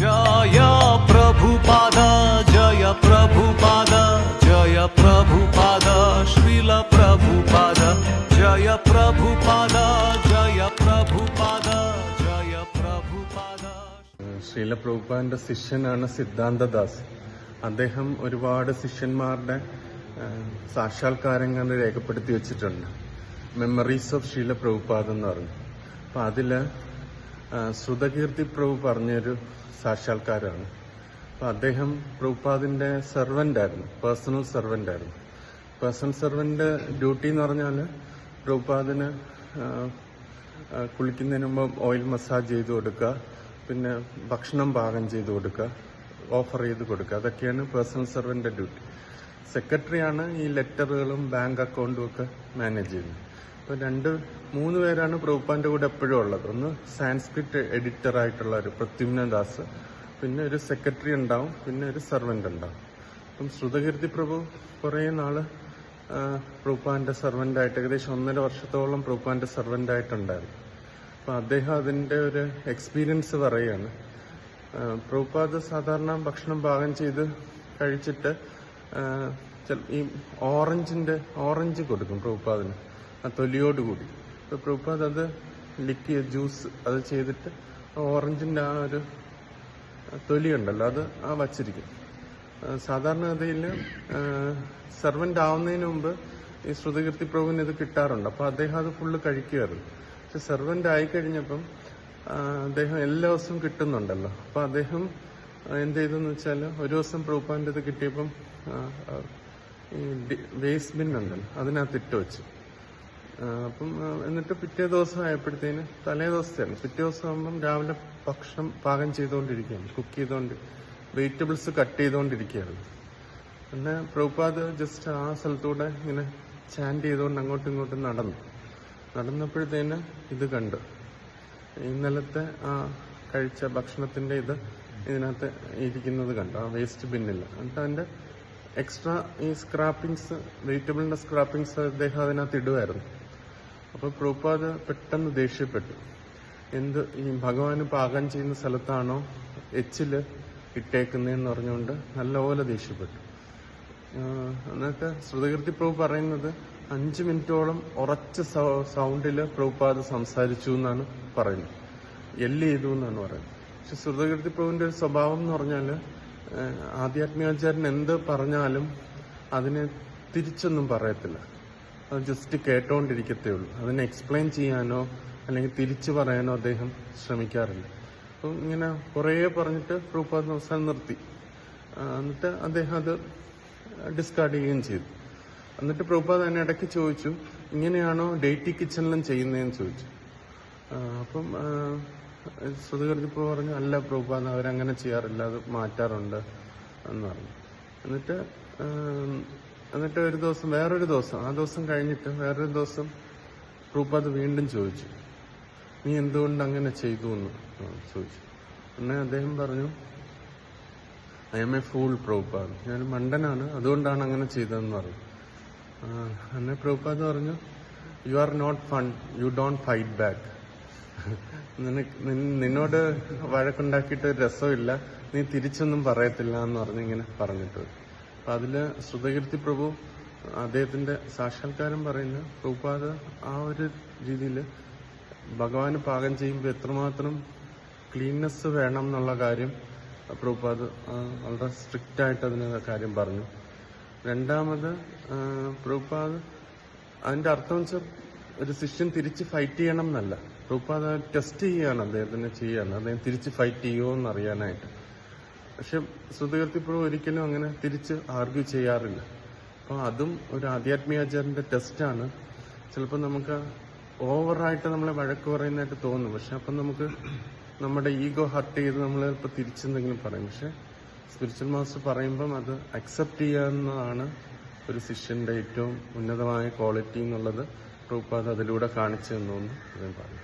ജയ പ്രഭുപാദ ജയ പ്രഭുപാദ ജയ പ്രഭുപാദ ശ്രീല പ്രഭുപാദ ജയ പ്രഭുപാദ ജയ പ്രഭുപാദ ജയ പ്രഭുപാദ ശ്രീല പ്രഭുപാദന്റെ ശിഷ്യനാണ് സിദ്ധാന്തദാസ്. അദ്ദേഹം ഒരുപാട് ശിഷ്യന്മാരുടെ സാക്ഷാത്കാരങ്ങൾ രേഖപ്പെടുത്തി വെച്ചിട്ടുണ്ട്. മെമ്മറീസ് ഓഫ് ശ്രീല പ്രഭുപാദ എന്ന് പറഞ്ഞു. അപ്പൊ അതിൽ ശ്രുതകീർത്തി പ്രഭു പറഞ്ഞൊരു സാക്ഷാത്കാരമാണ്. അപ്പൊ അദ്ദേഹം പ്രഭുപാദിന്റെ സെർവന്റ് ആയിരുന്നു പേഴ്സണൽ ആയിരുന്നു പേഴ്സണൽ സെർവന്റ് ഡ്യൂട്ടി എന്ന് പറഞ്ഞാൽ പ്രഭുപാദിന് കുളിക്കുന്നതിന് മുമ്പ് ഓയിൽ മസാജ് ചെയ്ത് കൊടുക്കുക പിന്നെ ഭക്ഷണം പാകം ചെയ്ത് കൊടുക്കുക ഓഫർ ചെയ്ത് കൊടുക്കുക. അതൊക്കെയാണ് പേഴ്സണൽ സെർവന്റെ ഡ്യൂട്ടി. സെക്രട്ടറിയാണ് ഈ ലെറ്ററുകളും ബാങ്ക് അക്കൗണ്ടും ഒക്കെ മാനേജ് ചെയ്യുന്നത്. അപ്പൊ രണ്ട് മൂന്ന് പേരാണ് പ്രഭുപ്പാന്റെ കൂടെ എപ്പോഴും ഉള്ളത്. ഒന്ന് സാൻസ്ക്രിറ്റ് എഡിറ്റർ ആയിട്ടുള്ള ഒരു പ്രത്യുമ്ന ദാസ് പിന്നെ ഒരു സെക്രട്ടറി ഉണ്ടാവും പിന്നെ ഒരു സർവന്റ് ഉണ്ടാവും. അപ്പം ശ്രുതകീർത്തി പ്രഭു കുറേ നാൾ പ്രഭുപ്പാന്റെ സെർവന്റ് ആയിട്ട് ഏകദേശം ഒന്നര വർഷത്തോളം പ്രഭുപ്പാന്റെ സെർവന്റായിട്ടുണ്ടായിരുന്നു അപ്പൊ അദ്ദേഹം അതിന്റെ ഒരു എക്സ്പീരിയൻസ് പറയുകയാണ്. പ്രഭുപാദ് സാധാരണ ഭക്ഷണം പാകം ചെയ്ത് കഴിച്ചിട്ട് ഈ ഓറഞ്ചിന്റെ ഓറഞ്ച് കൊടുക്കും പ്രഭുപാദിന് തൊലിയോട് കൂടി. അപ്പൊ പ്രഭുപാദ് അത് ലിക്ക് ജ്യൂസ് അത് ചെയ്തിട്ട് ഓറഞ്ചിന്റെ ആ ഒരു തൊലി ഉണ്ടല്ലോ അത് ആ വച്ചിരിക്കും. സാധാരണഗതിയിൽ സെർവന്റ് ആവുന്നതിന് മുമ്പ് ഈ ശ്രുതികീർത്തി പ്രഭുവിന് ഇത് കിട്ടാറുണ്ട്. അപ്പൊ അദ്ദേഹം അത് ഫുള്ള് കഴിക്കുമായിരുന്നു പക്ഷെ സെർവന്റ് ആയി കഴിഞ്ഞപ്പം അദ്ദേഹം എല്ലാ ദിവസവും കിട്ടുന്നുണ്ടല്ലോ. അപ്പൊ അദ്ദേഹം എന്ത് ചെയ്തെന്ന് വെച്ചാൽ ഒരു ദിവസം പ്രൂപ്പാന്റെ ഇത് കിട്ടിയപ്പം ഈ വേസ്റ്റ് ബിൻ ഉണ്ടല്ലോ അതിനകത്ത് ഇട്ട് വെച്ചു. അപ്പം എന്നിട്ട് പിറ്റേ ദിവസം ആയപ്പോഴത്തേന് തലേ ദിവസത്തെയാണ്. പിറ്റേ ദിവസം ആകുമ്പം രാവിലെ ഭക്ഷണം പാകം ചെയ്തുകൊണ്ടിരിക്കുകയാണ്. കുക്ക് ചെയ്തുകൊണ്ട് വെജിറ്റബിൾസ് കട്ട് ചെയ്തുകൊണ്ടിരിക്കുകയായിരുന്നു പിന്നെ പ്രഭുപാദ് ജസ്റ്റ് ആ സ്ഥലത്തൂടെ ഇങ്ങനെ ചാൻഡ് ചെയ്തുകൊണ്ട് അങ്ങോട്ടും ഇങ്ങോട്ടും നടന്നു. നടന്നപ്പോഴത്തേന് ഇത് കണ്ടു. ഇന്നലത്തെ ആ കഴിച്ച ഭക്ഷണത്തിന്റെ ഇത് ഇതിനകത്ത് ഇരിക്കുന്നത് കണ്ടു ആ വേസ്റ്റ് ബിന്നിൽ എന്നിട്ട് അതിന്റെ എക്സ്ട്രാ ഈ സ്ക്രാപ്പിങ്സ് വെജിറ്റബിളിന്റെ സ്ക്രാപ്പിങ്സ് അദ്ദേഹം അതിനകത്ത് ഇടുമായിരുന്നു അപ്പൊ പ്രഭുപാദ് പെട്ടെന്ന് ദേഷ്യപ്പെട്ടു. എന്ത് ഈ ഭഗവാന് പാകം ചെയ്യുന്ന സ്ഥലത്താണോ എച്ചിൽ ഇട്ടേക്കുന്നതെന്ന് പറഞ്ഞുകൊണ്ട് നല്ലപോലെ ദേഷ്യപ്പെട്ടു. എന്നൊക്കെ ശ്രുതകീർത്തി പ്രഭു പറയുന്നത് അഞ്ചു മിനിറ്റോളം ഉറച്ച സൗണ്ടിൽ പ്രഭുപാദ് സംസാരിച്ചു എന്നാണ് പറയുന്നത്. എല്ല് ചെയ്തു എന്നാണ് പറയുന്നത്. പക്ഷെ ശ്രുതകീർത്തി പ്രഭുവിന്റെ ഒരു സ്വഭാവം എന്ന് പറഞ്ഞാൽ ആധ്യാത്മികാചാര്യൻ എന്ത് പറഞ്ഞാലും അതിനെ തിരിച്ചൊന്നും പറയത്തില്ല. അത് ജസ്റ്റ് കേട്ടോണ്ടിരിക്കത്തേ ഉള്ളൂ. അതിനെ എക്സ്പ്ലെയിൻ ചെയ്യാനോ അല്ലെങ്കിൽ തിരിച്ചു പറയാനോ അദ്ദേഹം ശ്രമിക്കാറില്ല. അപ്പം ഇങ്ങനെ കുറേ പറഞ്ഞിട്ട് പ്രഭുപാദ് അവസാനം നിർത്തി. എന്നിട്ട് അദ്ദേഹം അത് ഡിസ്കാർഡ് ചെയ്യുകയും ചെയ്തു. എന്നിട്ട് പ്രഭുപാദ് അതിന് ഇടയ്ക്ക് ചോദിച്ചു ഇങ്ങനെയാണോ ഡേറ്റി കിച്ചണിലും ചെയ്യുന്നതെന്ന് ചോദിച്ചു? അപ്പം ശ്രുതികർജിപ്പോ പറഞ്ഞു അല്ല പ്രഭുപാദ് അവരങ്ങനെ ചെയ്യാറില്ല അത് മാറ്റാറുണ്ട് എന്ന് പറഞ്ഞു. എന്നിട്ട് എന്നിട്ട് ഒരു ദിവസം വേറൊരു ദിവസം ആ ദിവസം കഴിഞ്ഞിട്ട് വേറൊരു ദിവസം പ്രഭുപാദ് വീണ്ടും ചോദിച്ചു. നീ എന്തുകൊണ്ട് അങ്ങനെ ചെയ്തു എന്ന്? ചോദിച്ചു. പിന്നെ അദ്ദേഹം പറഞ്ഞു I am a fool Prabhupad. ഞാൻ മണ്ടനാണ് അതുകൊണ്ടാണ് അങ്ങനെ ചെയ്തതെന്ന് പറഞ്ഞു. എന്നെ പ്രഭുപാദ് പറഞ്ഞു you are not fun you don't fight back നിനക്ക് നിന്നോട് വഴക്കുണ്ടാക്കിയിട്ട് രസമില്ല. നീ തിരിച്ചൊന്നും പറയത്തില്ല എന്ന് പറഞ്ഞിങ്ങനെ പറഞ്ഞിട്ട്. അപ്പൊ അതിൽ ശ്രുതകീർത്തി പ്രഭു അദ്ദേഹത്തിന്റെ സാക്ഷാത്കാരം പറയുന്ന പ്രഭുപാദ ആ ഒരു രീതിയിൽ ഭഗവാന് പാകം ചെയ്യുമ്പോൾ എത്രമാത്രം ക്ലീൻനെസ് വേണം എന്നുള്ള കാര്യം പ്രഭുപാദ് വളരെ സ്ട്രിക്റ്റ് ആയിട്ട് അതിന് കാര്യം പറഞ്ഞു. രണ്ടാമത് പ്രഭുപാദ് അതിന്റെ അർത്ഥം വെച്ചാൽ ഒരു ശിഷ്യൻ തിരിച്ച് ഫൈറ്റ് ചെയ്യണം എന്നല്ല. പ്രഭുപാദ് ടെസ്റ്റ് ചെയ്യാണ് അദ്ദേഹത്തിന് ചെയ്യാണ് അദ്ദേഹം തിരിച്ച് ഫൈറ്റ് ചെയ്യുമോ എന്ന് അറിയാനായിട്ട് പക്ഷെ ശ്രുതകീർത്തി ഇപ്പോഴും ഒരിക്കലും അങ്ങനെ തിരിച്ച് ആർഗ്യൂ ചെയ്യാറില്ല. അപ്പോൾ അതും ഒരു ആധ്യാത്മികാചാരന്റെ ടെസ്റ്റാണ് ചിലപ്പോൾ നമുക്ക് ഓവറായിട്ട് നമ്മളെ വഴക്ക് പറയുന്നതായിട്ട് തോന്നും. പക്ഷെ അപ്പം നമുക്ക് നമ്മുടെ ഈഗോ ഹർട്ട് ചെയ്ത് നമ്മൾ ചിലപ്പോൾ തിരിച്ചെന്തെങ്കിലും പറയും. പക്ഷെ സ്പിരിച്വൽ മാസ്റ്റർ പറയുമ്പം അത് അക്സെപ്റ്റ് ചെയ്യാവുന്നതാണ് ഒരു ശിഷ്യന്റെ ഏറ്റവും ഉന്നതമായ ക്വാളിറ്റി എന്നുള്ളത്. പ്രൂപ്പാദ് അതിലൂടെ കാണിച്ചു തന്നു എന്ന് ഞാൻ പറഞ്ഞു